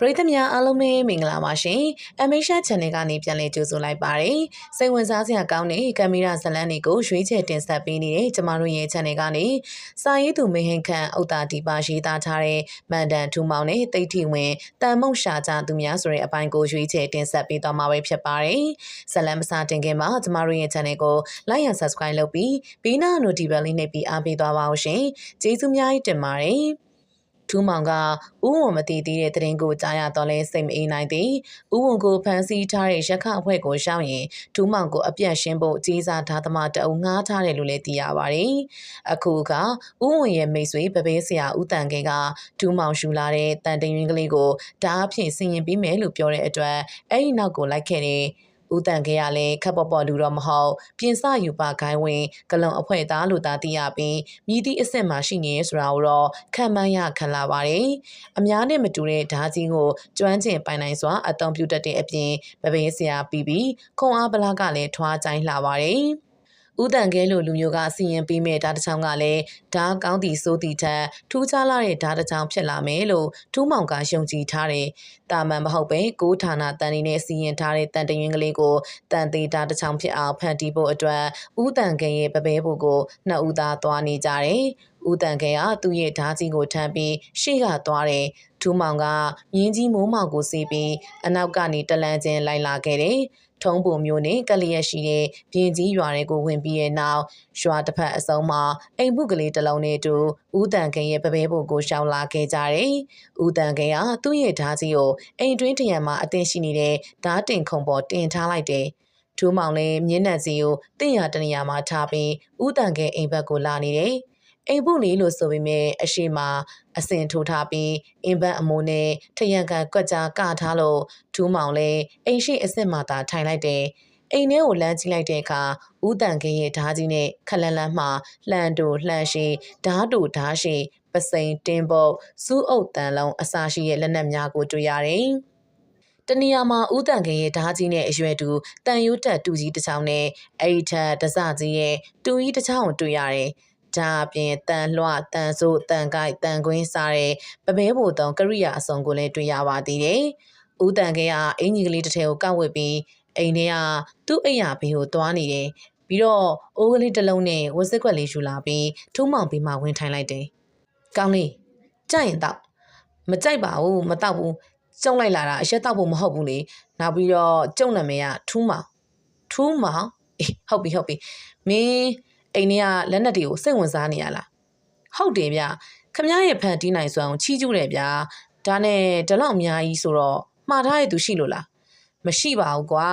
ပရိသတ်များအားလုံးပဲမင်္ဂလာပါရှင်။ Ameisha Channel ကနေပြန်လည်ကြိုဆိုလိုက်ပါတယ်။စိတ်ဝင်စားစရာကောင်းတဲ့ကင်မရာဇာတ်လမ်းတွေကိုရွေးချယ်တင်ဆက်ပေးနေတဲ့ကျမတို့ရဲ့ channel ကနေစာရေးသူမဟင်ခန့်ဥတာဒီပါရေးသားထားတဲ့မန်တန်ထူမောင်နဲ့တိတ်ထီဝင်တန်မုံရှာကြသူများဆိုတဲ့အပိုင်းကိုရွေးချယ်တင်ဆက်ပေးသွားမှာပဲဖြစ်ပါတယ်။ဇာတ်လမ်းမစတင်ခင်မှာကျမတို့ရဲ့ channel ကို like and subscribe လုပ်ပြီးပြီးနာ notification လေးနှိပ်ပြီးအားပေးသွားပါအောင်ရှင်။ကျေးဇူးများတင်ပါတယ်။ ထူးမောင်ကဥဝန်မတည်သေးတဲ့တရင်ကိုကြားရတော့လဲစိတ်မအေးနိုင်သည်ဥဝန်ကိုဖမ်းဆီးထားတဲ့ရခအဖွဲ့ကိုရှောင်းရင်ထူးမောင်ကိုအပြတ်ရှင်းဖို့ကြီးစားထားသမားတအုံငှားထားတယ်လို့လည်းသိရပါတယ်အခုကဥဝန်ရဲ့မိတ်ဆွေပပေးဆရာဦးတန်ကဲကထူးမောင်ရှူလာတဲ့တန်တရင်ကလေးကိုဓာအဖြစ်ဆင်ရင်ပြီးမယ်လို့ပြောတဲ့အတွက်အဲ့ဒီနောက်ကိုလိုက်ခဲ့တဲ့ ဦးတန်ခဲကလည်းခက်ပေါ်ပေါ်လူတော့မဟုတ်ပြင်စယူပါခိုင်းဝင်ဂလုံအဖွဲ့သားလို့သာသိရပြီးမြည်သည့်အစ်စ်မှရှိနေဆိုတာကိုတော့ခံမှန်းရခံလာပါတယ်။အများနဲ့မတူတဲ့ဓာကြီးကိုကျွမ်းကျင်ပိုင်နိုင်စွာအသုံးပြုတတ်တဲ့အပြင်ဗပင်းဆရာပြီးပြီးခွန်အားပလာကလည်းထွားကြိုင်းလာပါတယ်။ ဦးတန်ကဲလိုလူမျိုးကစီရင်ပေးမဲ့ဓာတ်တစ်ချောင်းကလည်းဓာတ်ကောင်းတီစိုးတီထက်ထူးခြားလာတဲ့ဓာတ်တစ်ချောင်းဖြစ်လာမယ်လို့ထူးမောင်ကယုံကြည်ထားတယ်။တာမန်မဟုတ်ပဲကိုးဌာနတန်နေနဲ့စီရင်ထားတဲ့တန်တရင်ကလေးကိုတန်သေးဓာတ်တစ်ချောင်းဖြစ်အောင်ဖန်တီးဖို့အတွက်ဦးတန်ကဲရဲ့ပပဲဖို့ကိုနှစ်ဦးသားသွားနေကြတယ်။ဦးတန်ကဲကသူ့ရဲ့ဓာကြီးကိုထမ်းပြီးရှေ့ကသွားတယ်။ထူးမောင်ကမြင်းကြီးမိုးမောင်ကိုစီးပြီးအနောက်ကနေတလန်းချင်းလိုက်လာခဲ့တယ်။ ထုံးပုံမျိုးနဲ့ကလျက်ရှိတဲ့ပြင်ကြီးရွာတွေကိုဝင်ပြီးတဲ့နောက်ရွာတစ်ဖက်အစုံမှာအိမ်မှုကလေးတစ်လုံးနဲ့တူဦးတန်ခင်ရဲ့ပပဲပုံကိုရှောင်လာခဲ့ကြတယ်။ဦးတန်ခင်ကသူ့ရဲ့ဓာကြီးကိုအိမ်တွင်းတရံမှာအသင်ရှိနေတဲ့ဓာတင်ခုံပေါ်တင်ထားလိုက်တယ်။ထူးမောင်လည်းမျက်နှာစီကိုတင့်ရတနေရာမှာထားပြီးဦးတန်ခင်အိမ်ဘက်ကိုလာနေတယ်။ အိမ်ပုလေးလို့ဆိုပေမဲ့အရှိမအစင်ထိုးထားပြီးအင်ဘတ်အမိုးနဲ့ထရန်ကန်ကွက်ကြားကထားလို့ထူးမောင်လဲအိမ်ရှိအစ်စ်မှသာထိုင်လိုက်တယ်အိမ်ထဲကိုလမ်းကြည့်လိုက်တဲ့အခါဦးတန်ခင်းရဲ့ဓာကြီးနဲ့ခလန်လန်းမှလှန်တူလှန်ရှိဓာတူဓာရှိပစိန်တင်းပုတ်စူးအုပ်တန်လုံးအစာရှိရဲ့လက်နက်များကိုတွေ့ရတယ်တနေရာမှာဦးတန်ခင်ရဲ့ဓာကြီးနဲ့အရွယ်တူတန်ရိုးတက်တူကြီးတစ်ချောင်းနဲ့အဲ့ဒီထက်တစကြီးရဲ့တူကြီးတစ်ချောင်းကိုတွေ့ရတယ် ဒါအပြင်တန်လွှတန်ဆိုးတန်ကိုက်တန်ကွင်းစားတဲ့ပပဲဘိုတုံကရိယာအစုံကိုလည်းတွေ့ရပါသေးတယ်။ဦးတန်ခဲကအင်ကြီးကလေးတစ်ထည်ကိုကောက်ဝစ်ပြီးအိမ်ထဲကသူ့အိမ်ရဘေးကိုသွားနေတယ်။ပြီးတော့အိုးကလေးတစ်လုံးနဲ့ဝက်စက်ကွက်လေးယူလာပြီးထူးမောင်ပြီးမှဝင်ထိုင်လိုက်တယ်။ကောင်းလေးကြိုက်ရင်တော့မကြိုက်ပါဘူးမတော့ဘူးကျုံလိုက်လာတာအရက်တော့ဖို့မဟုတ်ဘူးလေနောက်ပြီးတော့ကျုံနာမည်ကထူးမောင်ထူးမောင်အေးဟုတ်ပြီဟုတ်ပြီမင်း အိမ်ထဲကလက်နက်တွေကိုစိတ်ဝင်စားနေရလားဟုတ်တယ်ဗျခမရဲ့ဖန်တီးနိုင်စွမ်းကိုချီးကျူးတယ်ဗျာဒါနဲ့ဒီလောက်အများကြီးဆိုတော့မှားထားတဲ့သူရှိလို့လားမရှိပါဘူးကွာ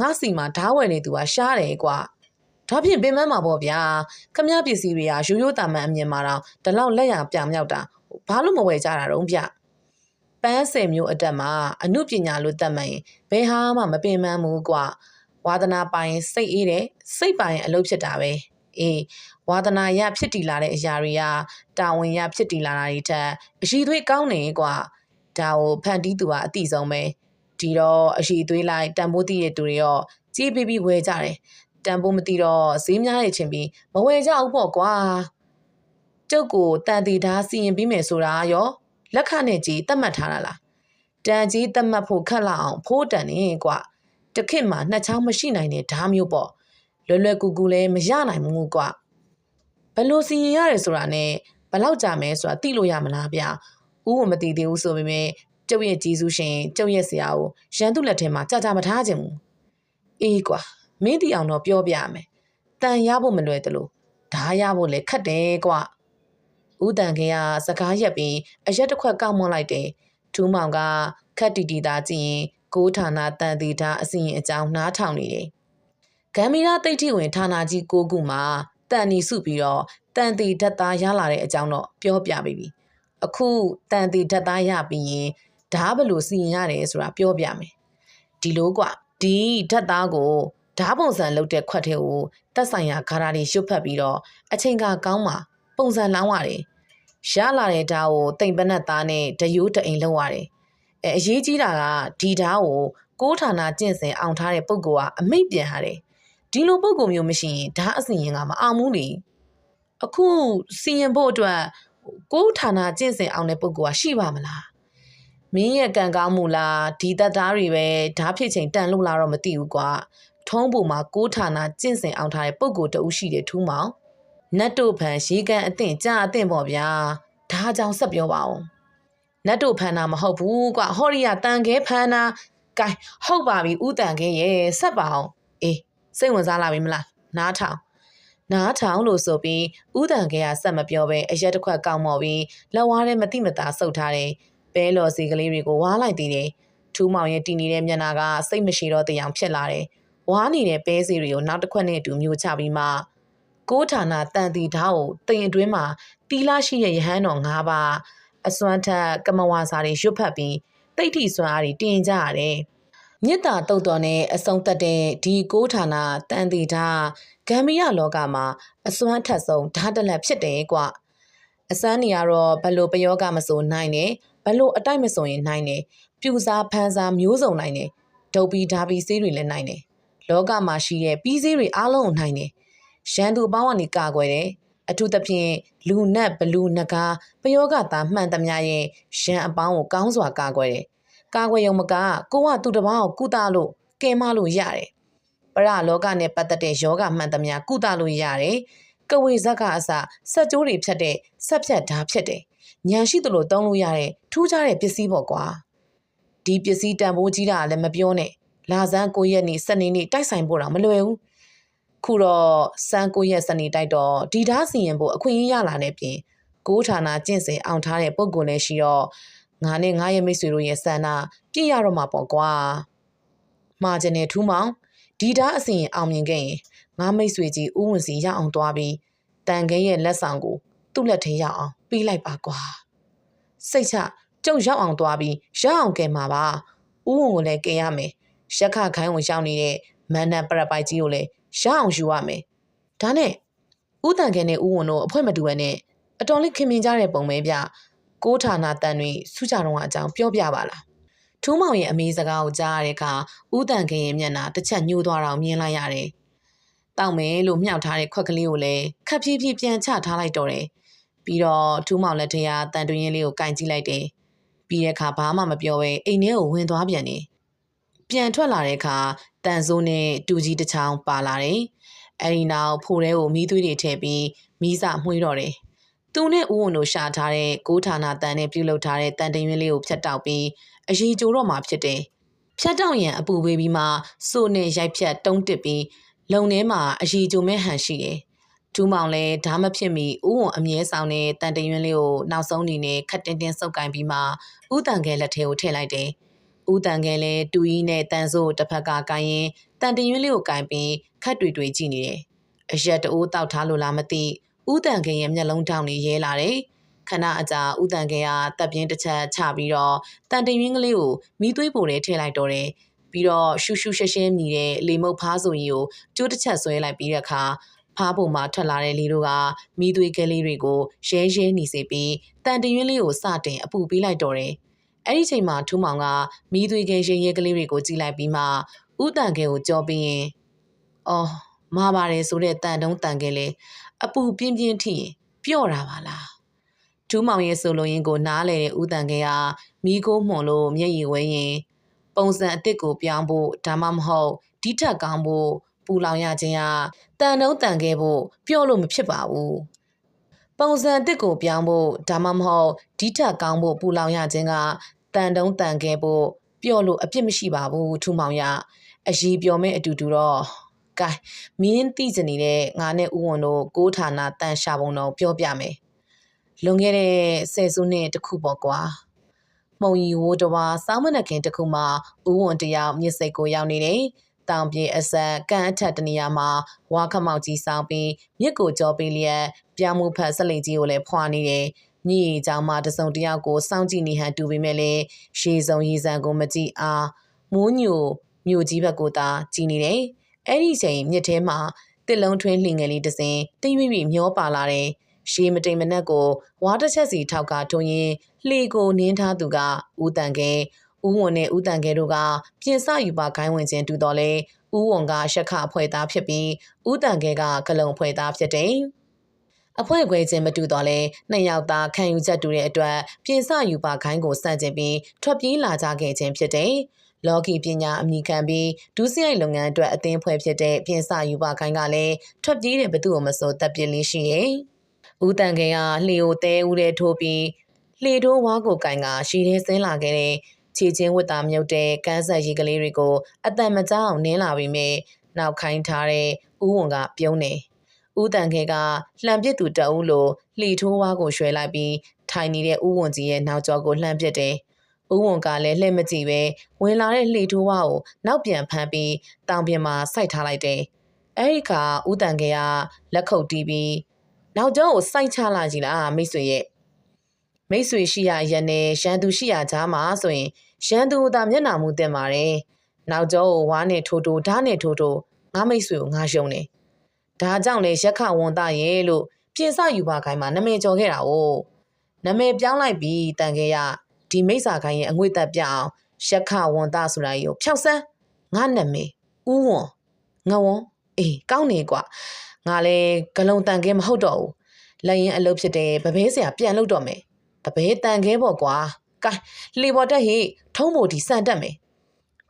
ငါစီမှာဓားဝယ်နေသူကရှားတယ်ကွာဒါဖြင့်ပင်မမှာပေါ့ဗျာခမပစ္စည်းတွေကရိုးရိုးတာမန်အမြင်မှာတော့ဒီလောက်လက်ရပြောင်မြောက်တာဘာလို့မဝယ်ကြတာတော့ဗျပန်းဆယ်မျိုးအတက်မှာအမှုပညာလို့တတ်မှန်ရင်ဘယ်ဟာမှမပင်မဘူးကွာဝါသနာပိုင်စိတ်အေးတယ်စိတ်ပိုင်အလုပ်ဖြစ်တာပဲ အေးဝါသနာရဖြစ်တည်လာတဲ့အရာတွေကတာဝန်ရဖြစ်တည်လာတာတွေထက်အရှိသွေးကောင်းနေကွာဒါကိုဖန်တီးသူကအတိဆုံးပဲဒီတော့အရှိသွေးလိုက်တန်ဖိုးတည်တဲ့သူတွေရောကြီးပြီးပြီးဝယ်ကြတယ်တန်ဖိုးမသိတော့ဈေးများရဲ့ချင်းပြီးမဝယ်ကြဘူးပေါ့ကွာကျုပ်ကိုတန်တီဓာစီရင်ပြီးမယ်ဆိုတာရောလက်ခနဲ့ကြီးတတ်မှတ်ထားတာလားတန်ကြီးတတ်မှတ်ဖို့ခက်လာအောင်ဖိုးတန်နေကွာတခစ်မှာနှစ်ချောင်းမရှိနိုင်တဲ့ဓာမျိုးပေါ့ လွယ်လွယ်ကူကူလည်းမရနိုင်ဘူးကွာဘလို့စီရင်ရတယ်ဆိုတာနဲ့ဘလောက်ကြာမယ်ဆိုတာသိလို့ရမလားဗျဥကိုမသိသေးဘူးဆိုပေမဲ့ကျုပ်ရဲ့ကြီးစုရှင်ကျုပ်ရဲ့ဆရာကိုရန်သူလက်ထဲမှာကြာကြာမထားခြင်းဘူးအေးကွာမင်းတီအောင်တော့ပြောပြမယ်တန်ရဖို့မလွယ်တလို့ဓာရဖို့လည်းခက်တယ်ကွာဦးတန်ခင်ကစကားရက်ပြီးအရက်တစ်ခွက်ကောက်မွန်လိုက်တယ်ထူးမောင်ကခက်တီတီသားကြည့်ရင်ကိုးဌာနတန်တီတာအစီရင်အကြောင်းနားထောင်နေတယ် ဂမ်ဘီယာတိတ်ထိဝင်ဌာနကြီး၉ခုမှာတန်တီစုပြီးတော့တန်တီဓာတ်သားရလာတဲ့အကြောင်းတော့ပြောပြပေးပြီအခုတန်တီဓာတ်သားရပြီးရင်ဓာဘလို့စီရင်ရတယ်ဆိုတာပြောပြမယ်ဒီလိုကွဒီဓာတ်သားကိုဓာပုံစံလုပ်တဲ့ခွက်ထဲကိုတက်ဆိုင်ရာဂါရာတွေရွတ်ဖက်ပြီးတော့အချိန်ကကောင်းမှာပုံစံလောင်းရတယ်ရလာတဲ့ဓာတ်ကိုတိမ်ပနက်သားနဲ့ဒယိုးတအိမ်လုံးရတယ်အဲအရေးကြီးတာကဒီဓာတ်ကိုကိုးဌာနကျင့်စဉ်အောင်ထားတဲ့ပုံကအမိတ်ပြန်ရတယ် ဒီလိုပုံကုမျိုးမရှိရင်ဓာတ်အစီရင်ကမအောင်ဘူးလေအခုစီရင်ဖို့အတွက်ကိုယ်ဌာနကျင့်စဉ်အောင်တဲ့ပုံကရှိပါမလားမမင်းရဲ့ကံကောင်းမှုလားဒီတက်သားတွေပဲဓာဖြစ်ချိန်တန်လို့လားတော့မသိဘူးကွာထုံးပေါ်မှာကိုးဌာနကျင့်စဉ်အောင်ထားတဲ့ပုံကိုတအုပ်ရှိတယ်ထူးမောင်နတ်တို့ဖန်ရေကန်အသင့်ကြာအသင့်ပေါ့ဗျာဒါကြောင့်ဆက်ပြောပါအောင်နတ်တို့ဖန်တာမဟုတ်ဘူးကွာဟောရီယာတန်ခဲဖန်တာကဲဟုတ်ပါပြီဥတန်ခဲရဲ့ဆက်ပါအောင်အေး စိတ်ဝင်စားလာပြီမလားနားထောင်နားထောင်လို့ဆိုပြီးဥတန်ခဲကဆက်မပြောပဲအရက်တစ်ခွက်ကောက်မော်ပြီးလက်ဝါးထဲမတိမတာဆုပ်ထားတယ်ပဲလော်စီကလေးတွေကိုဝါးလိုက်သေးတယ်ထူးမောင်ရဲ့တီနေတဲ့မျက်နှာကစိတ်မရှိတော့တဲ့အောင်ဖြစ်လာတယ်ဝါးနေတဲ့ပဲစီတွေကိုနောက်တစ်ခွက်နဲ့အတူမျိုးချပြီးမှကိုးဌာနတန်တီဓာတ်ကိုတင်အတွင်းမှာတီလာရှိတဲ့ရဟန်းတော်၅ပါးအစွမ်းထက်ကမဝါစာတွေရွတ်ဖတ်ပြီးတိတ်ထိစွမ်းအားတွေတင်ကြရတယ် မြစ်တာတုတ်တော်နဲ့အဆုံးသက်တဲ့ဒီကိုးဌာနတန်တီဓာတ်ဂမ်ဘီယာလောကမှာအစွမ်းထက်ဆုံးဓာတ်တလက်ဖြစ်တယ်ကွအစမ်းနေရတော့ဘလို့ပယောကမဆိုနိုင်တယ်ဘလို့အတိုက်မဆိုရင်နိုင်တယ်ပြူစားဖန်းစားမျိုးစုံနိုင်တယ်ဒုတ်ပီဓာပီဆေးတွေလည်းနိုင်တယ်လောကမှာရှိတဲ့ပြီးဆေးတွေအားလုံးကိုနိုင်တယ်ရန်သူပေါင်းကနေကာကွယ်တယ်အထူးသဖြင့်လူနတ်ဘလူနဂါပယောဂသားမှန်သမျှရဲ့ရန်အပေါင်းကိုကောင်းစွာကာကွယ်တယ် ကာကွယ်ရုံမကကိုကသူ့တပားကိုကုသလို့ကဲမလို့ရတယ်ပရလောကနဲ့ပတ်သက်တဲ့ယောဂမှန်သမျှကုသလို့ရတယ်ကဝေဇက်ကအစဆက်ကြိုးတွေဖြတ်တဲ့ဆက်ဖြတ်ဓာဖြစ်တယ်။ညံရှိသလိုသုံးလို့ရတဲ့ထူးခြားတဲ့ပစ္စည်းပေါ့ကွာ။ဒီပစ္စည်းတန်ဖိုးကြီးတာလည်းမပြောနဲ့။လာဇန်း9ရက်နေ့စနေနေ့တိုက်ဆိုင်ဖို့တော့မလွယ်ဘူး။ခုတော့စန်း9ရက်စနေတိုက်တော့ဒီဓာစီရင်ဖို့အခွင့်အရေးရလာတဲ့ပြင်ကိုးဌာနကျင့်စဉ်အောင်ထားတဲ့ပုံကိုလည်းရှိတော့ ငါနဲ့ငါရဲ့မိတ်ဆွေတို့ရဲ့ဆန္ဒပြည့်ရတော့မှာပေါ့ကွာ။မှားခြင်းနဲ့ထူးမောင်ဒီဓာအစဉ်အောင်မြင်ခဲ့ရင်ငါမိတ်ဆွေကြီးဦးဝင်စီရအောင်သွားပြီးတန်ခဲရဲ့လက်ဆောင်ကိုသူ့လက်ထဲရောက်အောင်ပေးလိုက်ပါကွာစိတ်ချကြုံရောက်အောင်သွားပြီးရအောင်ကဲမှာပါဦးဝင်ကိုလည်းကဲရမယ်ရက်ခခိုင်းဝင်ရောက်နေတဲ့မန္တန်ပရပိုက်ကြီးကိုလည်းရအောင်ယူရမယ်ဒါနဲ့ဦးတန်ခဲနဲ့ဦးဝင်တို့အဖွဲမတူဘဲနဲ့အတော်လေးခင်မင်ကြတဲ့ပုံပဲဗျ ကိုးဌာနတန်တွေစုကြတော့အကြောင်းပြောပြပါလားထူးမောင်ရဲ့အမေစကားကိုကြားရတဲ့အခါဦးတန်ခင်ရဲ့မျက်နှာတစ်ချက်ညှိုးသွားတာကိုမြင်လိုက်ရတယ်တောက်မယ်လို့မြှောက်ထားတဲ့ခွက်ကလေးကိုလည်းခပ်ဖြည်းဖြည်းပြန်ချထားလိုက်တော့တယ်။ပြီးတော့ထူးမောင်လက်ထရာတန်တွင်းလေးကိုကင်ကြည့်လိုက်တယ်။ပြီးတဲ့အခါဘာမှမပြောဘဲအိမ်ထဲကိုဝင်သွားပြန်တယ်။ပြန်ထွက်လာတဲ့အခါတန်စိုးနဲ့တူကြီးတစ်ချောင်းပါလာတယ်။အဲဒီနောက်ဖိုထဲကိုမီးသွေးတွေထည့်ပြီးမီးစာမှွှေးတော့တယ်။ သူနဲ့ဦးဝန်တို့ရှာထားတဲ့ကိုးဌာနတန်နဲ့ပြုတ်လုထားတဲ့တန်တင်ရင်းလေးကိုဖြတ်တောက်ပြီးအရေးကြိုးတော့မှဖြစ်တယ်။ဖြတ်တောက်ရန်အပူပေးပြီးမှစိုးနဲ့ရိုက်ဖြတ်တုံးတစ်ပြီးလုံထဲမှာအရီကြိုမဲ့ဟန်ရှိတယ်။ဒူးမောင်လည်းဓာမဖြစ်မီဥဝွန်အမြဲဆောင်တဲ့တန်တရွင်းလေးကိုနောက်ဆုံးအနေနဲ့ခတ်တင်းတင်းစုပ်ကင်ပြီးမှဥတန်ခဲလက်ထဲကိုထည့်လိုက်တယ်။ဥတန်ခဲလည်းတူကြီးနဲ့တန်ဆိုးတစ်ဖက်ကကိုင်ရင်တန်တရွင်းလေးကိုကင်ပြီးခတ်တွေတွေကြည့်နေတယ်။အရက်တိုးတောက်ထားလို့လားမသိ ဥတန်ခဲရဲ့မျက်လုံးထောင်လေးရဲလာတယ်။ခဏအကြာဥတန်ခဲကတပ်ပြင်းတစ်ချက်ချပြီးတော့တန်တရွင်းကလေးကိုမီးသွေးပိုထဲထည့်လိုက်တော့တယ်။ပြီးတော့ရှူရှူရှဲရှဲမြည်တဲ့လေမုတ်ဖားဆိုရင်ကိုကျိုးတစ်ချက်ဆွဲလိုက်ပြီးတဲ့အခါဖားပုံမှာထွက်လာတဲ့လေတို့ကမိသွေးကလေးတွေကိုရဲရဲနေစေပြီးတန်တရွင်းလေးကိုစတင်အပူပေးလိုက်တော့တယ်။အဲ့ဒီချိန်မှာထူးမောင်ကမိသွေးကရဲရဲကလေးတွေကိုကြည့်လိုက်ပြီးမှဥတန်ခဲကိုကြောပြီးရင်အော်မာပါတယ်ဆိုတဲ့တန်တုံးတန်ခဲလေ အပူပြင်းပြင်းထိရင်ပျော့တာပါလား။ထူးမောင်ရဲ့ဆိုလိုရင်းကိုနားလေတဲ့ဥတန်ခဲကမိကိုမှုန်လို့မျက်ရည်ဝဲရင် ပုံစံအစ်စ်ကိုပြောင်းဖို့ဒါမှမဟုတ်ဒီထက်ကောင်းဖို့ပူလောင်ရခြင်းဟာတန်တုံးတန်ခဲ့ဖို့ပြောလို့မဖြစ်ပါဘူးပုံစံအစ်စ်ကိုပြောင်းဖို့ဒါမှမဟုတ်ဒီထက်ကောင်းဖို့ပူလောင်ရခြင်းကတန်တုံးတန်ခဲ့ဖို့ပြောလို့အပြစ်မရှိပါဘူးထူမောင်ရအရေးပြောမဲ့အတူတူတော့ ကဲမင်းသိစနေတဲ့ငါနဲ့ဥဝန်တို့ကိုးဌာနတန်ရှာပုံတော့ပြောပြမယ်လွန်ခဲ့တဲ့ဆယ်စုနှစ်တခုပေါ့ကွာမှုံရီဝိုးတဝါစောင်းမနခင်တခုမှဦးဝန်တယောက်မြစ်စိတ်ကိုရောက်နေတယ်။တောင်ပြေအဆက်ကန့်အထက်တနေရာမှာဝါခမောက်ကြီးစောင်းပြီးမြစ်ကိုကြောပေးလျက်ပြောင်းမှုဖက်ဆက်လိန်ကြီးကိုလည်းဖွာနေတယ်။ညီအကြောင်းမှတစုံတယောက်ကိုစောင့်ကြည့်နေဟန်တူပေမဲ့လည်းရှေးစုံရည်စံကိုမကြည့်အားမိုးညိုမြို့ကြီးဘက်ကိုသာကြည်နေတယ်။ အဲ့ဒီချိန်မြစ်ထဲမှာတစ်လုံးထွင်းလှင်ငယ်လေးတစ်စင်တိတ်ရွေ့မျောပါလာတယ်။ရှေးမတိမ်မနက်ကိုဝါတစ်ချက်စီထောက်ကထုံရင်လှေကိုနင်းထားသူကဦးတန်ကဲဦးဝန်နဲ့ဦးတန်ကဲတို့ကပြင်ဆယူပါခိုင်းဝင်ခြင်းတူတော်လဲဦးဝန်ကရှက်ခအဖွဲ့သားဖြစ်ပြီးဦးတန်ကဲကကလုံအဖွဲ့သားဖြစ်တယ်အဖွဲ့ခွဲခြင်းမတူတော့လဲနှစ်ယောက်သားခံယူချက်တူတဲ့အတွက်ပြင်စယူပါခိုင်းကိုစန့်ကျင်ပြီးထွက်ပြေးလာကြခဲ့ခြင်းဖြစ်တယ်။ လော်ကီပညာအမိခံပြီးဒုစရိုက်လုပ်ငန်းအတွက်အသင်းဖွဲ့ဖြစ်တဲ့ပြင်စယူပါခိုင်းကလည်းထွက်ပြေးတဲ့ဘသူ့ကိုမစိုးတပ်ပြစ်လေးရှိရဲ့။ဦးတန်ခဲကလှေကိုတဲဦးတဲ့ထိုးပြီးလှေထိုးဝါးကိုကင်ကရှည်ထဲဆင်းလာခဲ့တဲ့ခြေချင်းဝတ်သားမြုပ်တဲ့ကန်းဆက်ရီကလေးတွေကိုအတန်မကြောက်နင်းလာပြီးမြဲနောက်ခိုင်းထားတဲ့ဦးဝန်ကပြုံးနေဦးတန်ခဲကလှန်ပစ်သူတအုပ်လိုလှီထိုးဝါးကိုရွှဲလိုက်ပြီးထိုင်နေတဲ့ဦးဝန်ကြီးရဲ့နောက်ကျောကိုလှမ်းပစ်တယ် ဦးဝန်ကလည်းလှည့်မကြည့်ပဲဝင်လာတဲ့လှီထိုးဝါးကိုနောက်ပြန်ဖမ်းပြီးတောင်ပြင်မှာစိုက်ထားလိုက်တယ်အဲ့ဒီခါဦးတန်ခဲကလက်ခုပ်တီးပြီးနောက်ကျောကိုစိုက်ချလာကြည်လားမိတ်ဆွေရဲ့မိတ်ဆွေရှိရရနဲ့ရန်သူရှိရကြားမှာဆိုရင်ရန်သူသာမျက်နှာမူတင်ပါတယ်။နောက်ကျောကိုဝါနဲ့ထိုးထိုးဓာတ်နဲ့ထိုးထိုးငါမိတ်ဆွေကိုငါယုံတယ်။ဒါကြောင့်လေရက်ခဝန်သားရဲ့လို့ပြင်စယူပါခိုင်းမှာနာမည်ကျော်ခဲ့တာ哦။နာမည်ပြောင်းလိုက်ပြီးတန်ခဲ့ရ ဒီမိစ္ဆာခိုင်းရဲ့အငွေသက်ပြအောင်ရက်ခဝန်သားဆိုတာကြီးကိုဖျောက်ဆန်းငါနာမည်ဦးဝွန်ငဝွန်အေးကောင်းနေကွာငါလဲဂလုံတန်ခဲမဟုတ်တော့ဘူးလက်ရင်အလုပ်ဖြစ်တဲ့ဗဘဲဆရာပြန်လုပ်တော့မယ်တပည့်တန်ခဲပေါ့ကွာကဲလေပေါ်တက်ဟိထုံးဖို့ဒီစံတက်မယ်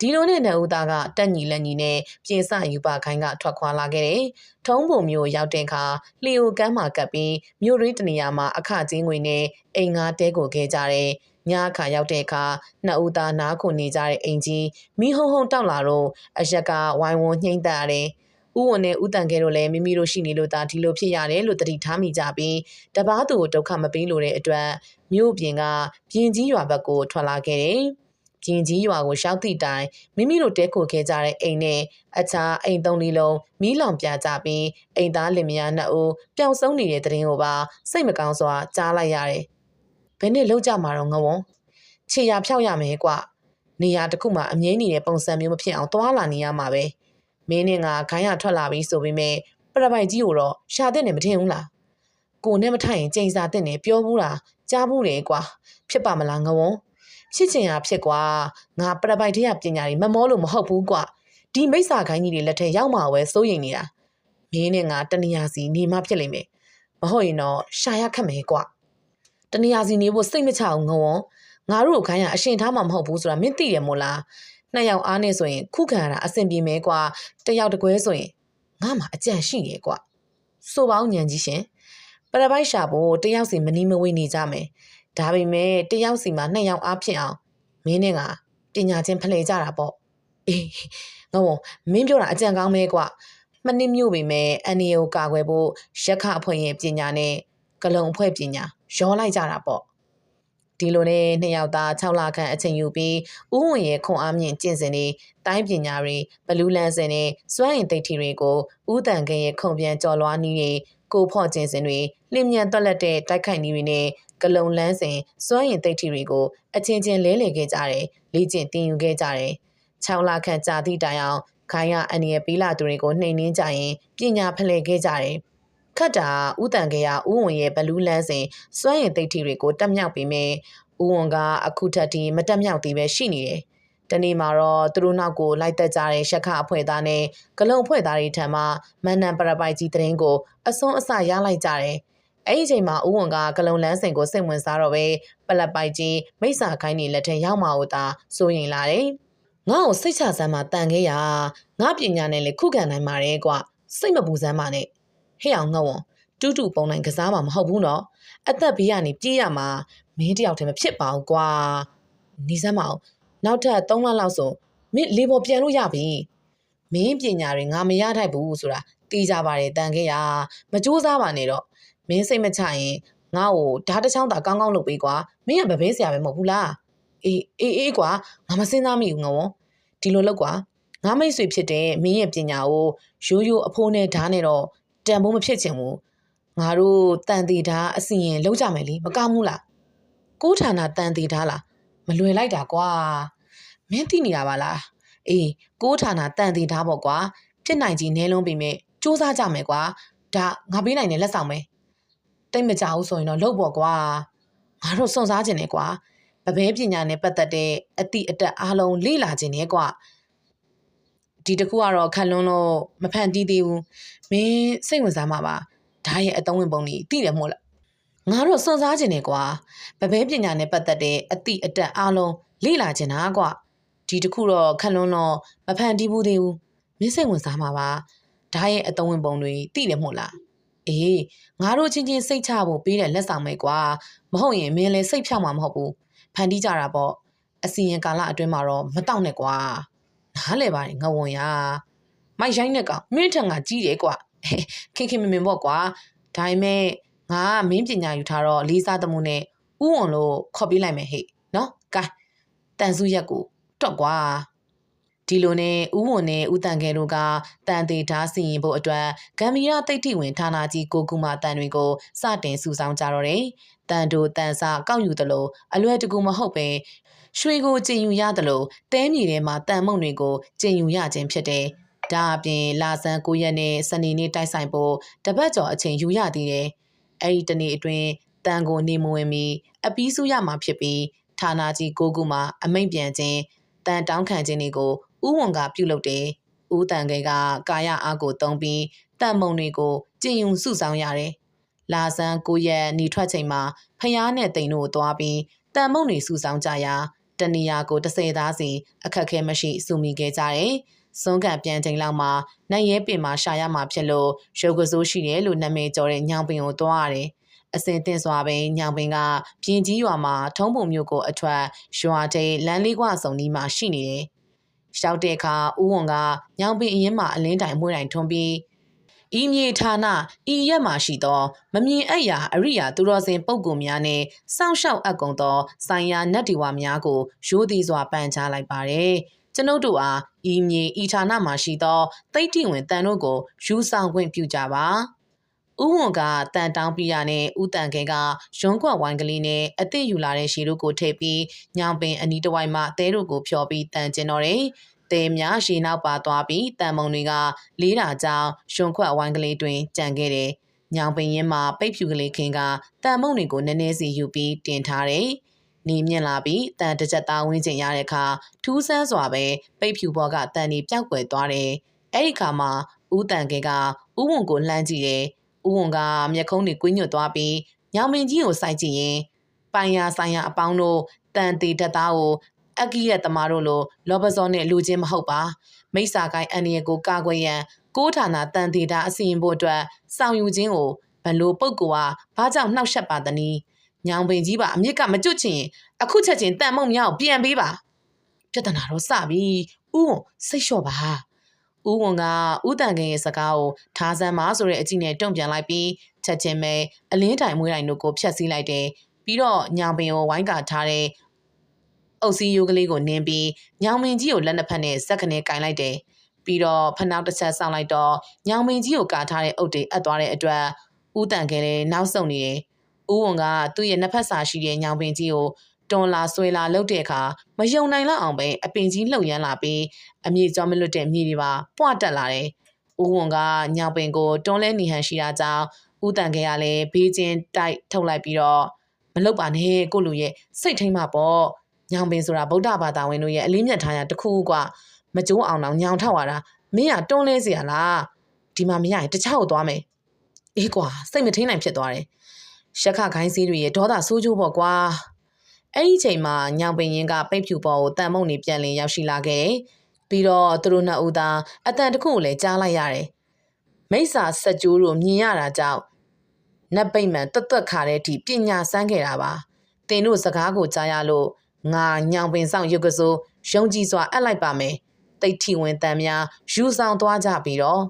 ဒီလိုနဲ့နှစ်ဦးသားကတက်ညီလက်ညီနဲ့ပြင်စယူပါခိုင်းကထွက်ခွာလာခဲ့တယ်။ထုံးပုံမျိုးရောက်တဲ့အခါလီယိုကမ်းမှာကပ်ပြီးမြို့ရင်းတနေရာမှာအခကျင်းငွေနဲ့အိမ်ငါတဲကိုခဲ့ကြတယ်။ ညအခါရောက်တဲ့အခါနှစ်ဦးသားနားခုနေကြတဲ့အိမ်ကြီးမိဟုံဟုံတောက်လာတော့အရက်ကဝိုင်းဝန်းနှိမ့်သက်ရတယ်။ဥဝန်နဲ့ဥတန်ကဲတို့လည်းမိမိတို့ရှိနေလို့ဒါဒီလိုဖြစ်ရတယ်လို့တတိထားမိကြပြီးတပားသူကိုဒုက္ခမပေးလို့တဲ့အတွက်မြို့ပြင်ကပြင်ကြီးရွာဘက်ကိုထွက်လာခဲ့တယ်။ပြင်ကြီးရွာကိုရှောက်သည့်တိုင်မိမိတို့တဲခိုခဲ့ကြတဲ့အိမ်နဲ့အခြားအိမ်သုံးလေးလုံးမီးလောင်ပြကြပြီးအိမ်သားလင်မယားနှစ်ဦးပျောက်ဆုံးနေတဲ့တဲ့ရင်ကိုပါစိတ်မကောင်းစွာကြားလိုက်ရတယ်။ ဘယ်နဲ့လောက်ကြမှာတော့ငဝွန်ခြေရဖြောက်ရမယ်ကွ။နေရာတစ်ခုမှာအမြဲနေတဲ့ပုံစံမျိုးမဖြစ်အောင်သွားလာနေရမှာပဲ။မင်းနဲ့ငါခိုင်းရထွက်လာပြီးဆိုပေမဲ့ပရပိုက်ကြီးကိုတော့ရှာတဲ့နေမထင်ဘူးလား။ကိုနဲ့မထိုင်ရင်ကြိမ်စာတဲ့နေပြောဘူးလားကြားဘူးလေကွာဖြစ်ပါမလားငဝုံဖြစ်ချင်ရဖြစ်ကွာငါပရပိုက်တရပညာတွေမမောလို့မဟုတ်ဘူးကွာဒီမိစ္ဆာခိုင်းကြီးတွေလက်ထက်ရောက်မှာဝဲစိုးရိမ်နေတာမင်းနဲ့ငါတနေရာစီနေမှဖြစ်လိမ့်မယ်မဟုတ်ရင်တော့ရှာရခက်မယ်ကွာ တနေရာစီနေဖို့စိတ်မချအောင်ငဝုံငါတို့ကိုခိုင်းရအရှင်ထားမှာမဟုတ်ဘူးဆိုတာမင်းသိတယ်မို့လားနှစ်ယောက်အားနဲ့ဆိုရင်ခုခံရတာအဆင်ပြေမယ်ကွာတယောက်တကွဲဆိုရင်ငါမှအကြံရှိတယ်ကွာဆိုပေါင်းညံကြီးရှင်ပရပိုက်ရှာဖို့တယောက်စီမနီးမဝေးနေကြမယ်ဒါပေမဲ့တယောက်စီမှာနှစ်ယောက်အားဖြစ်အောင်မင်းနဲ့ကပညာချင်းဖလှယ်ကြတာပေါ့အေးငေါမင်းပြောတာအကြံကောင်းမဲကွာမနစ်မြို့ပေမဲ့အန်နီယိုကာကွယ်ဖို့ရက်ခအဖွဲ့ရဲ့ပညာနဲ့ကလုံအဖွဲ့ပညာ ရောလိုက်ကြတာပေါ့ဒီလိုနဲ့နှစ်ယောက်သား6လခန့်အချိန်ယူပြီးဥဝင်ရဲ့ခွန်အားမြင့်ကျင့်စဉ်တွေတိုင်းပညာတွေဘလူးလန်းစင်တွေစွမ်းရင်သိထီတွေကိုဥတန်ခဲရဲ့ခုံပြန်ကြော်လွားနည်းတွေကိုဖော့ကျင့်စဉ်တွေလင်းမြန်တွက်လက်တဲ့တိုက်ခိုက်နည်းတွေနဲ့ကလုံလန်းစဉ်စွမ်းရင်သိထီတွေကိုအချင်းချင်းလဲလှယ်ခဲ့ကြတယ်လေ့ကျင့်တင်ယူခဲ့ကြတယ်6လခန့်ကြာသည့်တိုင်အောင်ခိုင်းရအန်ရပီလာသူတွေကိုနှိမ်နှင်းကြရင်ပညာဖလှယ်ခဲ့ကြတယ် ခတ်တာဥတန်ကရဥဝင်ရဲ့ဘလူးလန်းစဉ်စွမ်းရင်သိထီတွေကိုတက်မြောက်ပြီးမြဲဥဝန်ကအခုထက်ထိမတက်မြောက်သေးပဲရှိနေတယ်တနေ့မှာတော့သူတို့နောက်ကိုလိုက်သက်ကြတဲ့ရှက်ခအဖွဲ့သားနဲ့ဂလုံအဖွဲ့သားတွေထံမှမန်နန်ပရပိုက်ကြီးတရင်ကိုအစွန်းအစရလိုက်ကြတယ်။အဲ့ဒီအချိန်မှာဦးဝန်ကဂလုံလန်းစင်ကိုစိတ်ဝင်စားတော့ပဲပလက်ပိုက်ကြီးမိစ္ဆာခိုင်းနေလက်ထက်ရောက်မှာကိုသာစိုးရင်လာတယ်။ငါ့ကိုစိတ်ချစမ်းမှတန်ခဲ့ရငါပညာနဲ့လေခုခံနိုင်ပါတယ်ကွစိတ်မပူစမ်းပါနဲ့ ဟဲ့အောင်ငေါဝန်တူးတူပုံနိုင်ကစားမှာမဟုတ်ဘူးနော်အသက်ဘေးကနေပြေးရမှာမင်းတယောက်တည်းမဖြစ်ပါဘူးကွာနေစမ်းမအောင်နောက်ထပ်3လလောက်ဆိုမင်းလေပေါ်ပြန်လို့ရပြီမင်းပညာတွေငါမရထိုက်ဘူးဆိုတာသိကြပါတယ်တန်ခဲ့ရမကြိုးစားပါနဲ့တော့မင်းစိတ်မချရင်ငါ့ကိုဓာတ်တစ်ချောင်းသာကောင်းကောင်းလုပ်ပေးကွာမင်းကဗဘဲဆရာပဲမဟုတ်ဘူးလားအေးအေးအေးကွာငါမစင်းသားမိဘူးငေါဒီလိုလုပ်ကွာငါမိတ်ဆွေဖြစ်တဲ့မင်းရဲ့ပညာကိုရိုးရိုးအဖိုးနဲ့ဓာတ်နဲ့တော့ တန်ဖိုးမဖြစ်ချင်ဘူးငါတို့တန်တီဓာတ်အစီရင်လုံးကြမယ်လေမကောင်းဘူးလားကိုးဌာနတန်တီဓာတ်လားမလွယ်လိုက်တာကွာမင်းသိနေတာပါလားအေးကိုးဌာနတန်တီထားပေါ့ကွာဖြစ်နိုင်ကြီးနဲလုံးပြီမဲ့စူးစမ်းကြမယ်ကွာဒါငါပေးနိုင်တဲ့လက်ဆောင်ပဲတိတ်မကြဘူးဆိုရင်တော့လုပ်ပေါ့ကွာငါတို့စွန့်စားခြင်းနဲ့ကွာပပဲပညာနဲ့ပတ်သက်တဲ့အသည့်အတက်အားလုံးလေ့လာခြင်းနဲ့ကွာ ဒီတခုကတော့ခက်လွန်းလို့မဖန်တီးသေးဘူးမင်းစိတ်ဝင်စားမှာပါဒါရဲ့အတုံးဝင်ပုံကြီးသိတယ်မို့လားငါတော့စွန့်စားခြင်းနေကွာပပဲပညာနဲ့ပတ်သက်တဲ့အတိအတက်အားလုံးလေ့လာခြင်းတာကွာဒီတစ်ခုတော့ခက်လွန်းတော့မဖန်တီးဘူးသေးဘူးမင်းစိတ်ဝင်စားမှာပါဒါရဲ့အတုံးဝင်ပုံတွေသိတယ်မို့လားအေးငါတို့ချင်းချင်းစိတ်ချဖို့ပေးတဲ့လက်ဆောင်ပဲကွာမဟုတ်ရင်မင်းလည်းစိတ်ဖြောက်မှာမဟုတ်ဘူးဖန်တီးကြတာပေါ့အစီရင်ကာလအတွင်းမှာတော့မတောင့်နဲ့ကွာ နားလဲပါတယ်ငဝွန်ရမိုက်ရိုင်းနဲ့ကောင်မင်းထံကကြီးတယ်ကွာခင်ခင်မင်မင်ပေါ့ကွာဒါပေမဲ့ငါကမင်းပညာယူထားတော့လေးစားသမှုနဲ့ဥဝွန်လို့ခေါ်ပေးလိုက်မယ်ဟဲ့နော်ကဲတန်စုရက်ကိုတွက်ကွာဒီလိုနဲ့ဥဝွန်နဲ့ဥတန်ကဲတို့ကတန်သေးဓာစီရင်ဖို့အတွက်ဂမ်ဘီယာတိတ်ထိဝင်ဌာနကြီးကိုကူမာတန်တွေကိုစတင်စုဆောင်းကြတော့တယ်။တန်တို့တန်စာကောက်ယူသလိုအလွယ်တကူမဟုတ်ပဲ ရွှေကိုကျင်ယူရတယ်လို့တဲမြေထဲမှာတန်မုံတွေကိုကျင်ယူရခြင်းဖြစ်တယ်။ဒါအပြင်လာဆန်း9ရက်နဲ့စနေနေ့တိုက်ဆိုင်ဖို့တပတ်ကျော်အချိန်ယူရသေးတယ်။အဲ့ဒီတနေ့အတွင်းတန်ကိုနေမဝင်မီအပီးစုရမှာဖြစ်ပြီးဌာနကြီးကိုကူမှာအမိန့်ပြန်ခြင်းတန်တောင်းခံခြင်းတွေကိုဥဝန်ကပြုလုပ်တယ်။ဦးတန်ကဲကကာယအားကိုတုံးပြီးတန်မုံတွေကိုကျင်ယူစုဆောင်ရတယ်။လာဆန်း9ရက်နေထွက်ချိန်မှာဖျားနဲ့တိန်တို့သွားပြီးတန်မုံတွေစုဆောင်ကြရာ တနေရာကို30သားစီအခက်ခဲမရှိစုမိခဲ့ကြတယ်။စွန်ကန်ပြန်ချိန်လောက်မှာနိုင်ရဲပင်မှာရှာရမှာဖြစ်လို့ရုပ်ကစိုးရှိတယ်လို့နာမည်ကျော်တဲ့ညောင်ပင်ကိုတွားရတယ်။အစင်တင်စွာပင်ညောင်ပင်ကပြင်းကြီးရွာမှာထုံးပုံမျိုးကိုအထွက်ရွာတဲ့လမ်းလေးကွဆုံနီးမှာရှိနေတယ်။ရှောက်တဲ့အခါဦးဝန်ကညောင်ပင်အရင်မှာအလင်းတိုင်မွှေးတိုင်ထွန်းပြီး ဤမြေဌာနဤရက်မှရှိသော မမြင်အပ်ရာအရိယာသူတော်စင်ပုဂ္ဂိုလ်များနှင့်စောင့်ရှောက်အပ်ကုန်သောဆိုင်ရာနတ်ဒီဝါများကိုရိုးသေးစွာပန်ချလိုက်ပါတယ်။ကျွန်ုပ်တို့အားဤမြေဤဌာနမှရှိသောတိတ်တိဝင်တန်တို့ကိုယူဆောင်ခွင့်ပြုကြပါ။ဥဝန်ကတန်တောင်းပြရနဲ့ဥတန်ခဲကရွံ့ကွက်ဝိုင်းကလေးနဲ့အသစ်ယူလာတဲ့ရှည်တို့ကိုထည့်ပြီးညောင်ပင်အနီးတစ်ဝိုက်မှအသေးတို့ကိုဖျော်ပြီးတန်ကျင်တော့တယ်။ တဲများရှည်နောက်ပါသွားပြီးတန်မုံတွေကလေးတာကြောင်ရွှွန်ခွက်ဝိုင်းကလေးတွင်ကြံခဲ့တယ်။ညောင်ပင်ရင်မှာပိတ်ဖြူကလေးခင်ကတန်မုံတွေကိုနည်းနည်းစီယူပြီးတင်ထားတယ်။နေမြင့်လာပြီးတန်တစ်ချက်သားဝင်းကျင်ရတဲ့အခါထူးဆန်းစွာပဲပိတ်ဖြူဘောကတန်ဒီပြောက်ွယ်သွားတယ်။အဲ့ဒီခါမှာဦးတန်ကဲကဥဝန်ကိုလှမ်းကြည့်တယ်။ဥဝန်ကမျက်ခုံးတွေကွင်းညွတ်သွားပြီးညောင်ပင်ကြီးကိုစိုက်ကြည့်ရင်ပိုင်ယာဆိုင်ယာအပေါင်းတို့တန်တီတက်သားကို အကီရဲ့တမားတို့လိုလောဘဇောနဲ့လူချင်းမဟုတ်ပါမိစ္ဆာကိုင်းအန်ရီကိုကာကွယ်ရန်ကိုးဌာနတန်တေတာအစီရင်ဖို့အတွက်စောင့်ယူခြင်းကိုဘလို့ပုတ်ကွာဘာကြောင့်နှောက်ယှက်ပါသနည်းညောင်ပင်ကြီးပါအမြစ်ကမကျွတ်ချင်အခုချက်ချင်းတန်မုံမြောက်ပြန်ပေးပါပြဿနာတော့စပြီဥဝန်စိတ်လျှော့ပါဥဝန်ကဥတန်ခင်ရဲ့စကားကိုထားစမ်းမဆိုတဲ့အကြည့်နဲ့တုံ့ပြန်လိုက်ပြီးချက်ချင်းပဲအလင်းတိုင်မွေးတိုင်တို့ကိုဖျက်ဆီးလိုက်တယ်ပြီးတော့ညောင်ပင်ကိုဝိုင်းကာထားတဲ့ အုပ်စီးယိုးကလေးကိုနင်းပြီးညောင်မင်းကြီးကိုလက်နှစ်ဖက်နဲ့စက်ကနေကင်လိုက်တယ်။ပြီးတော့ဖနောက်တစ်ချက်ဆောင်းလိုက်တော့ညောင်မင်းကြီးကိုကာထားတဲ့အုပ်တွေအပ်သွားတဲ့အတွက်ဦးတန်ခဲလည်းနောက်ဆုတ်နေတယ်။ဦးဝန်ကသူ့ရဲ့နှစ်ဖက်စာရှိတဲ့ညောင်ပင်ကြီးကိုတွန်လာဆွဲလာလှုပ်တဲ့အခါမယုံနိုင်လောက်အောင်ပဲအပင်ကြီးလှုပ်ရမ်းလာပြီးအမြေကျော်မလွတ်တဲ့မြေတွေပါပွားတက်လာတယ်။ဦးဝန်ကညောင်ပင်ကိုတွန်းလဲနေဟန်ရှိတာကြောင့်ဦးတန်ခဲကလည်းဘေးချင်းတိုက်ထုတ်လိုက်ပြီးတော့မလုတ်ပါနဲ့ကိုလူရဲ့စိတ်ထိမ့်မှာပေါ့ ညောင်ပင်ဆိုတာဗုဒ္ဓဘာသာဝင်တို့ရဲ့အလေးမြတ်ထားရတခုကမကြိုးအောင်အောင်ညောင်ထောက်ရတာမင်းကတွန်းလဲเสียလားဒီမှာမရရင်တခြားကိုသွားမယ်အေးကွာစိတ်မထင်းနိုင်ဖြစ်သွားတယ်ရှက်ခခိုင်းစည်းတွေရဲ့ဒေါသဆိုးကျိုးပေါ့ကွာအဲ့ဒီချိန်မှာညောင်ပင်ရင်ကပိတ်ဖြူပေါ်ကိုတန်မုံနေပြန်လည်ရောက်ရှိလာခဲ့ပြီးတော့သူတို့နှစ်ဦးသာအတန်တစ်ခုကိုလည်းကြားလိုက်ရတယ်မိစ္ဆာဆက်ကြိုးတို့မြင်ရတာကြောင့်နတ်ပိတ်မှန်တွတ်တွတ်ခါတဲ့အထိပညာစမ်းခဲ့တာပါတင်တို့စကားကိုကြားရလို့ ငါညောင်ပင်ဆောင်ရုပ်ကစိုးယုံကြည်စွာအပ်လိုက်ပါမယ်တိတ်ထီဝင်တန်များယူဆောင်သွားကြပြီးတော့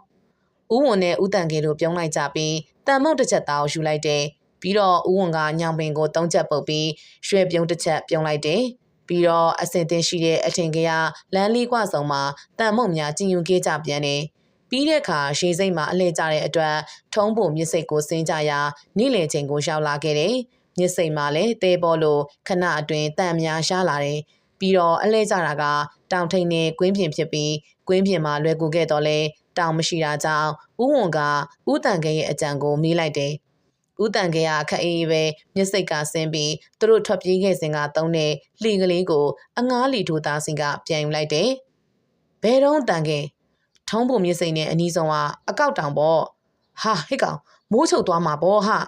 ဥဝန်နဲ့ဥတန်ကေတို့ပြုံးလိုက်ကြပြီးတန်မုတ်တစ်ချက်သားကိုယူလိုက်တယ်ပြီးတော့ဥဝန်ကညောင်ပင်ကိုသုံးချက်ပုတ်ပြီးရွှဲပြုံးတစ်ချက်ပြုံးလိုက်တယ်ပြီးတော့အစင်တင်ရှိတဲ့အထင်ကရလမ်းလေးကွဆောင်မှာတန်မုတ်များကျင်ယူခဲ့ကြပြန်တယ်ပြီးတဲ့အခါရှေးစိတ်မှာအလဲကျတဲ့အတွက်ထုံးပုံမြစ်စိတ်ကိုစင်းကြရာနေ့လယ်ချိန်ကိုရောက်လာခဲ့တယ်။ ညစ်စိမ်မှာလည်းတဲပေါ်လိုခဏအတွင်းတန်များရှားလာတယ်ပြီးတော့အလဲကြတာကတောင်ထိန်နဲ့ကွင်းပြင်ဖြစ်ပြီးကွင်းပြင်မှာလွယ်ကူခဲ့တော့လဲတောင်မရှိတာကြောင့်ဥဝန်ကဥတန်ခဲရဲ့အကြံကိုမေးလိုက်တယ်ဦးတန်ခဲကခက်အေးပဲမျက်စိတ်ကဆင်းပြီးသူတို့ထွက်ပြေးခဲ့စဉ်ကသုံးတဲ့လှေကလေးကိုအငားလီထိုးသားစင်ကပြန်ယူလိုက်တယ်။ဘယ်တော့တန်ခဲထုံးပုံမျက်စိတ်နဲ့အနီးဆုံးကအကောက်တောင်ပေါ့။ဟာဟစ်ကောင်မိုးချုပ်သွားမှာပေါ့ဟာ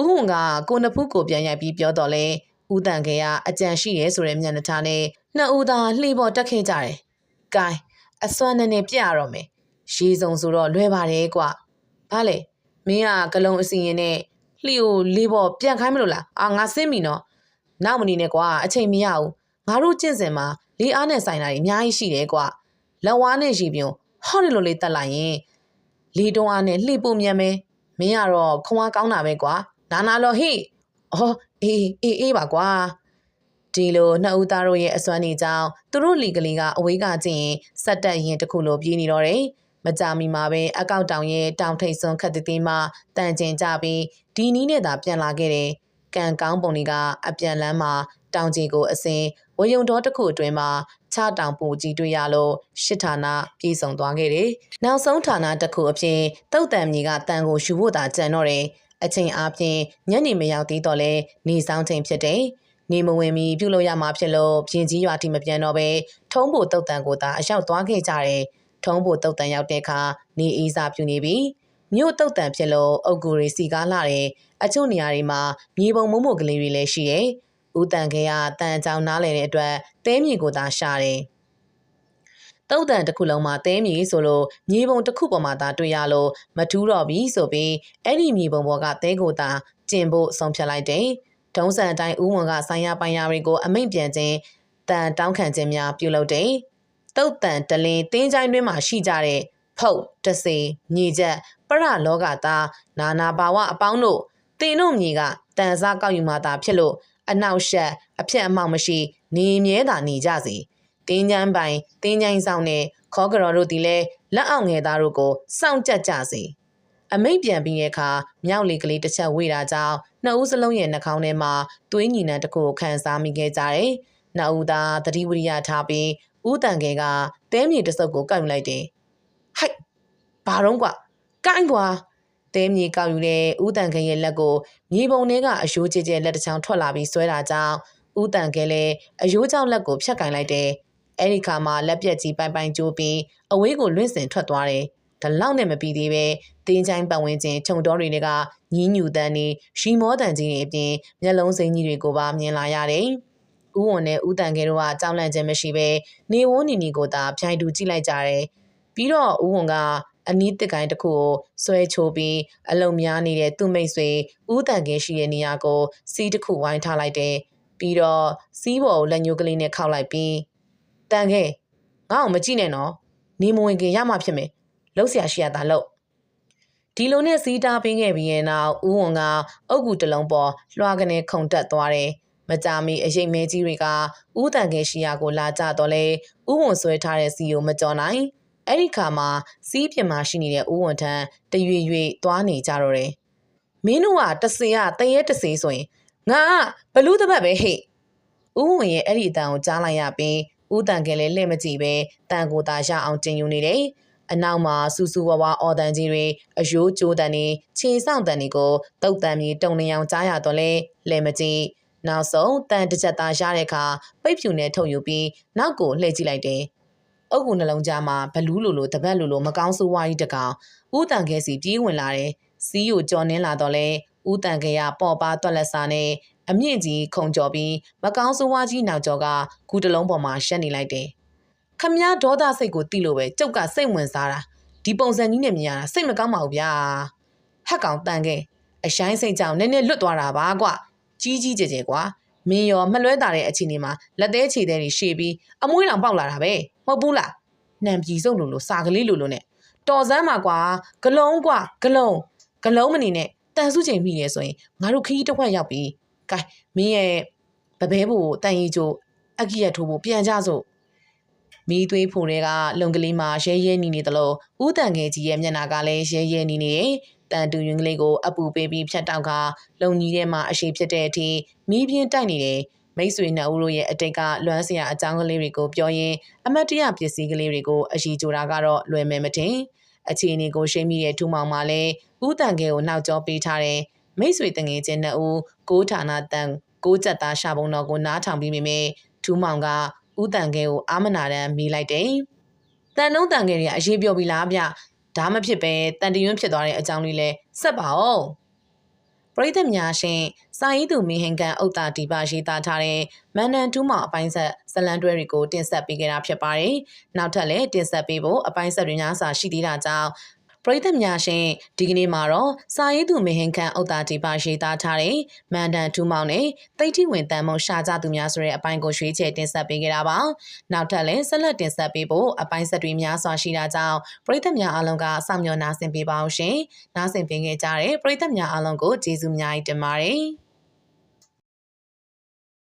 ဥဟုန်ကကိုနဖူးကိုပြန်ရိုက်ပြီးပြောတော့လေဦးတန်ခဲကအကြံရှိရဲဆိုတဲ့မျက်နှာထားနဲ့နှစ်ဦးသာလှေပေါ်တက်ခဲ့ကြတယ်။ကဲအစွမ်းနဲ့နဲ့ပြရတော့မယ်။ရေစုံဆိုတော့လွယ်ပါတယ်ကွာ။ဘာလဲမင်းကကလုံးအစီရင်နဲ့လှေကိုလေးပေါ်ပြန်ခိုင်းမလို့လား။အာငါစင်းပြီနော်။နောက်မနေနဲ့ကွာအချိန်မရဘူး။ငါတို့ကျင့်စဉ်မှာလေးအားနဲ့ဆိုင်တာတွေအများကြီးရှိတယ်ကွာ။လက်ဝါးနဲ့ရေပြုံဟော့တယ်လို့လေးတက်လိုက်ရင်လေတုံးအားနဲ့လှေပုံမြန်မယ်။မင်းကတော့ခွန်အားကောင်းတာပဲကွာ။ နာနာလောဟိ။အော်အေးအေးအေးပါကွာ။ဒီလိုနှစ်ဦးသားတို့ရဲ့အစွမ်းနေကြောင်းသူတို့လီကလေးကအဝေးကကြည့်ရင်စက်တက်ရင်တစ်ခုလိုပြေးနေတော့တယ်။မကြမီမှာပဲအကောက်တောင်ရဲ့တောင်ထိပ်စွန်းခက်တည်တည်မှတန်ကျင်ကြပြီးဒီနီးနဲ့သာပြန်လာခဲ့တယ်။ကံကောင်းပုံတွေကအပြန်လန်းမှာတောင်ကြီးကိုအစင်ဝယုံတော်တစ်ခုအတွင်းမှာချတောင်ပူကြီးတွေ့ရလို့ရှစ်ဌာနပြည်စုံသွားခဲ့တယ်။နောက်ဆုံးဌာနတစ်ခုအဖြစ်တုတ်တံမြေကတန်ကိုရှူဖို့သာကြံတော့တယ်။ အချိန်အားဖြင့်ညနေမရောက်သေးတော့လဲနေဆောင်ချိန်ဖြစ်တယ်။နေမဝင်မီပြုလို့ရမှာဖြစ်လို့ပြင်ကြီးရွာတိမပြန်တော့ပဲထုံးဖို့တုတ်တန်ကိုသာအရောက်သွားခဲ့ကြတယ်။ထုံးဖို့တုတ်တန်ရောက်တဲ့အခါနေအေးစာပြူနေပြီ။မြို့တုတ်တန်ဖြစ်လို့အုတ်ဂူတွေစီကားလာတယ်။အချို့နေရာတွေမှာမြေပုံမုံမို့ကလေးတွေလည်းရှိတယ်။ဦးတန်ခဲကတန်ချောင်းနားလည်တဲ့အတွက်တဲမြေကိုသာရှာတယ်။ တုတ်တန်တစ်ခုလုံးမှာတဲမြေဆိုလို့မြေပုံတစ်ခုပေါ်မှာသာတွေ့ရလို့မထူးတော့ပြီဆိုပြီးအဲ့ဒီမြေပုံပေါ်ကတဲကိုသာကျင်ဖို့ဆုံးဖြတ်လိုက်တယ်။ထုံးစံအတိုင်းဦးဝန်ကဆိုင်ရပိုင်ရတွေကိုအမိန့်ပြန်ခြင်းတန်တောင်းခံခြင်းများပြုလုပ်တယ်။တုတ်တန်တလင်းတင်းချိုင်းတွင်းမှာရှိကြတဲ့ဖုတ်တစေညီချက်ပရလောကသားနာနာဘာဝအပေါင်းတို့တင်တို့မြေကတန်စားကောက်ယူမှသာဖြစ်လို့အနောက်ရှက်အဖြစ်အမောက်မရှိနေမြဲသာနေကြစီ တင်းချမ်းပိုင်တင်းချိုင်းဆောင်နဲ့ခေါကရော်တို့ဒီလဲလက်အောင်ငယ်သားတို့ကိုစောင့်ကြက်ကြစီအမိတ်ပြန်ပြီးတဲ့အခါမြောက်လေကလေးတစ်ချက်ဝေ့တာကြောင့်နှစ်ဦးစလုံးရဲ့နှာခေါင်းထဲမှာသွေးညီနှံတစ်ခုကိုခံစားမိခဲ့ကြတယ်။နှစ်ဦးသာသတိဝိရိယထားပြီးဦးတန်ငယ်ကတဲမြေတစ်စုပ်ကိုကောက်ယူလိုက်တယ်။ဟိုက်ဘာတော့ကွာကိုင်းကွာတဲမြေကောက်ယူတဲ့ဦးတန်ခဲရဲ့လက်ကိုမြေပုံထဲကအယိုးကျကျလက်တစ်ချောင်းထွက်လာပြီးဆွဲတာကြောင့်ဦးတန်ခဲလည်းအယိုးကြောင့်လက်ကိုဖြတ်ကင်လိုက်တယ်။ အဲဒီခါမှာလက်ပြက်ကြီးပိုင်ပိုင်ကျိုးပြီးအဝေးကိုလွင့်စင်ထွက်သွားတယ်။ဒါလောက်နဲ့မပြီးသေးပဲတင်းချိုင်းပတ်ဝန်းကျင်ခြုံတော်တွေကညင်းညူတန်းနေရှီမောတန်ကြီးတွေအပြင်မျက်လုံးစိမ်းကြီးတွေကိုပါမြင်လာရတယ်။ဦးဝန်နဲ့ဦးတန်ခဲတို့ကကြောက်လန့်ခြင်းမရှိပဲနေဝန်းနီနီကိုသာဖြိုင်တူကြည့်လိုက်ကြတယ်။ပြီးတော့ဦးဝန်ကအနီးတစ်ကိုင်းတစ်ခုကိုဆွဲချိုးပြီးအလုံများနေတဲ့သူ့မိတ်ဆွေဦးတန်ကင်းရှိတဲ့နေရာကိုစီးတစ်ခုဝိုင်းထားလိုက်တယ်ပြီးတော့စီးပေါ်ကိုလက်ညှိုးကလေးနဲ့ခောက်လိုက်ပြီး တန်ခဲငါ့ကိုမကြည့်နဲ့နော်နေမဝင်ခင်ရမှဖြစ်မယ်လှုပ်ရှားရှိရတာလို့ဒီလိုနဲ့စီးတာပင်းခဲ့ပြီးရင်နောက်ဦးဝန်ကအုတ်ကူတလုံးပေါ်လွှာကနေခုန်တက်သွားတယ်မကြမီအရေးမဲကြီးတွေကဦးတန်ခဲရှိရာကိုလာကြတော့လဲဦးဝန်ဆွဲထားတဲ့စီကိုမကြော်နိုင်အဲ့ဒီခါမှာစီးပြင်မှာရှိနေတဲ့ဦးဝန်ထံတရွေ့ရွေ့သွားနေကြတော့တယ်မင်းတို့ကတစင်ကတရဲတစင်ဆိုရင်ငါကဘလူးတပတ်ပဲဟဲ့ဦးဝင်ရဲ့အဲ့ဒီအတန်ကိုကြားလိုက်ရပြီး ဦးတန်ကလေးလက်မကြည့်ပဲတန်ကိုသာရအောင်တင်ယူနေတယ်အနောက်မှာစူးစူးဝါးဝါအော်တန်ကြီးတွေအယိုးကျိုးတန်တွေခြေဆောင်တန်တွေကိုတုတ်တန်ပြီးတုံနေအောင်ကြားရတော့လဲလဲမကြည့်နောက်ဆုံးတန်တစ်ချက်သားရတဲ့အခါပိတ်ဖြူနဲ့ထုတ်ယူပြီးနောက်ကိုလှည့်ကြည့်လိုက်တယ်အုပ်ကူနှလုံးကြားမှာဘလူးလိုလိုတပတ်လိုလိုမကောင်းဆိုးဝါးကြီးတကောင်ဦးတန်ခဲစီပြေးဝင်လာတယ်စီးကိုကြော်နှင်းလာတော့လဲဦးတန်ခဲကပေါ့ပါတွက်လက်စာနဲ့ အမြင့်ကြီးခုံကြော်ပြီးမကောင်းဆိုးဝါးကြီးနောက်ကျော်ကကူတလုံးပေါ်မှာရှက်နေလိုက်တယ်ခမည်းဒေါသစိတ်ကိုတိလို့ပဲကျုပ်ကစိတ်ဝင်စားတာဒီပုံစံကြီးနဲ့မြင်ရတာစိတ်မကောင်းပါဘူးဗျာဟက်ကောင်တန်ခဲအရှိုင်းစိတ်ကြောင့်နည်းနည်းလွတ်သွားတာပါကွကြီးကြီးကျယ်ကျယ်ကွာမင်းရောမလွဲတာတဲ့အခြေအနေမှာလက်သေးခြေသေးတွေရှေ့ပြီးအမွှေးတောင်ပေါက်လာတာပဲမဟုတ်ဘူးလားနှံပြည်စုပ်လိုလိုစာကလေးလိုလိုနဲ့တော်စမ်းပါကွာဂလုံးကွာဂလုံးဂလုံးမနေနဲ့တန်စုချိန်မိရဲဆိုရင်ငါတို့ခရီးတစ်ခွက်ရောက်ပြီ ကဲမင်းရဲ့ဗဘဲဖို့တန်ရီချိုအကြီးရထိုးဖို့ပြန်ကြစို့မီးသွေးဖို့တွေကလုံကလေးမှာရဲရဲနေနေသလိုဥတန်ငယ်ကြီးရဲ့မျက်နှာကလည်းရဲရဲနေနေတယ်တန်တူရင်ကလေးကိုအပူပေးပြီးဖြတ်တောက်ကလုံကြီးထဲမှာအရှိဖြစ်တဲ့အထိမီးပြင်းတိုက်နေတယ်မိတ်ဆွေနှစ်ဦးတို့ရဲ့အတိတ်ကလွမ်းစရာအကြောင်းကလေးတွေကိုပြောရင်းအမတ်တရပစ္စည်းကလေးတွေကိုအရှိကြိုတာကတော့လွယ်မယ်မတင်အခြေအနေကိုရှိမိတဲ့ထူမောင်မှလည်းဥတန်ကဲကိုနောက်ကျောပေးထားတယ် မိတ်ဆွေတငယ်ချင်းနှစ်ဦးကိုဌာနတန်ကိုကြက်သားရှာပုံတော်ကိုနားထောင်ပြီးမိမိထူမောင်ကဥတန်ကဲကိုအာမနာတန်မိလိုက်တယ်တန်နှုံးတန်ကဲတွေကအရေးပြောပြီးလားဗျဒါမှဖြစ်ပဲတန်တယွန်းဖြစ်သွားတဲ့အကြောင်းလေးလဲဆက်ပါဦးပရိသတ်များရှင်စာရေးသူမီဟင်ကန်ဥတ္တာဒီပါရေးသားထားတဲ့မန်နန်တူးမောင်အပိုင်းဆက်ဇလန်တွဲတွေကိုတင်ဆက်ပေးခဲ့တာဖြစ်ပါတယ်။နောက်ထပ်လည်းတင်ဆက်ပေးဖို့အပိုင်းဆက်တွေများစွာရှိသေးတာကြောင့် ပရိသတ်များရှင်ဒီကနေ့မှာတော့စာရေးသူမဟင်ခန့်ဥတ္တာဒီပါရေးသားထားတဲ့မန်ဒန်ထူးမောင်နဲ့တိတ်ထိဝင်တန်မုံရှာကြသူများဆိုတဲ့အပိုင်းကိုရွေးချယ်တင်ဆက်ပေးခဲ့တာပါနောက်ထပ်လည်းဆက်လက်တင်ဆက်ပေးဖို့အပိုင်းဆက်တွေများစွာရှိတာကြောင့်ပရိသတ်များအားလုံးကစောင့်မျှော်နားဆင်ပေးပါအောင်ရှင်နားဆင်ပေးခဲ့ကြတဲ့ပရိသတ်များအားလုံးကိုကျေးဇူးများတင်ပါတယ်